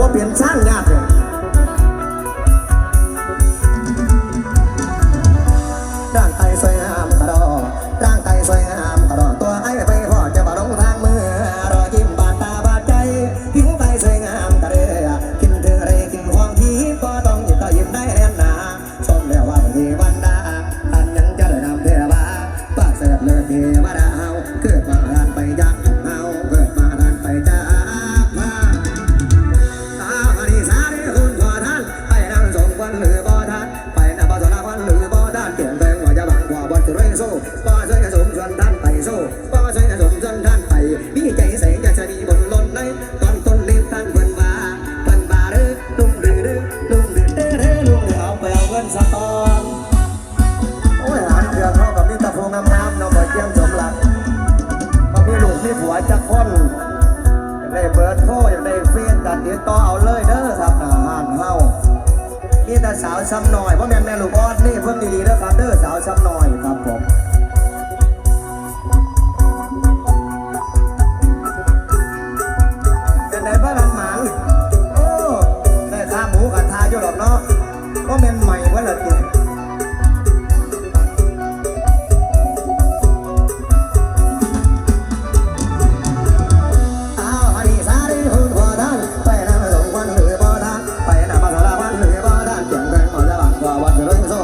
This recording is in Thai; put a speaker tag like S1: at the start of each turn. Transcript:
S1: ว่าเปลี่ยนสร้างยากเลยร่างกายสวยงามตลอดร่างกายสวยงามตลอดตัวไอ้ไปพอจะบาลงทางมือรอยิ้มบาดตาบาดใจผิวกายสวยงามตะเรือกินเธออะไรกินความทีก็ต้องหยิบต่อหยิบได้แน่นหนาสมแล้วว่าเป็นเทวันดาอันยังจะได้นำเทวาปากเสด็จเลยเทวดา สะตอนโอ้ยหานเครื่องเข้ากับมิตรพงษ์งามๆเนาะบ่เจียงสมหลักมันมีลูกมีผัวจะคนอยากได้เบอร์โทรอยากได้เฟซกันติดต่อเอาเลยเด้อครับอาหารเฮามีแต่สาวซ้ำหน่อยเพราะแม่แม่ลูกออดนี่เพิ่งดีๆเด้อครับเด้อสาวซ้ำหน่อยครับผม ว่าจะรักกันโซ่